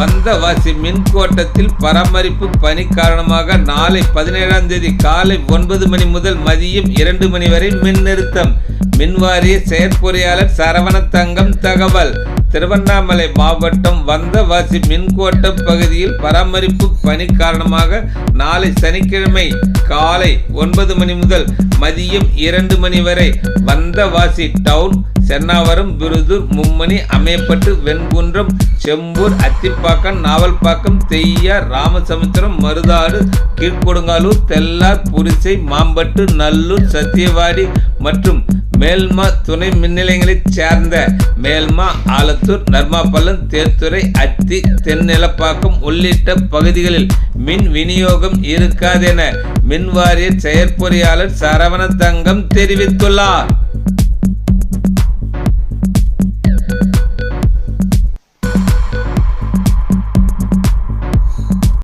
வந்தவாசி மின்கோட்டத்தில் பராமரிப்பு பணி காரணமாக நாளை பதினேழாம் தேதி காலை ஒன்பது மணி முதல் மதியம் இரண்டு மணி வரை மின் நிறுத்தம். மின்வாரிய செயற்பொறியாளர் சரவணத்தங்கம் தகவல். திருவண்ணாமலை மாவட்டம் வந்தவாசி மின்கோட்டம் பகுதியில் பராமரிப்பு பணி காரணமாக நாளை சனிக்கிழமை காலை ஒன்பது மணி முதல் மதியம் இரண்டு மணி வரை வந்தவாசி டவுன் சென்னாவரம் விருதூர் மும்மணி அமையப்பட்டு வெண்குன்றம் செம்பூர் அத்திப்பாக்கம் நாவல்பாக்கம் தெய்யார் ராமசமுத்திரம் மருதாடு கீழ்கொடுங்காலூர் தெல்லார் புரிசை மாம்பட்டு நல்லூர் சத்தியவாடி மற்றும் மேல்மா துணை மின்நிலையங்களைச் சேர்ந்த மேல்மா ஆலத்தூர் நர்மாப்பள்ளம் தேத்துறை அத்தி தென்னிலப்பாக்கம் உள்ளிட்ட பகுதிகளில் மின் விநியோகம் இருக்காதென மின்வாரிய செயற்பொறியாளர் சரவண தங்கம் தெரிவித்துள்ளார்.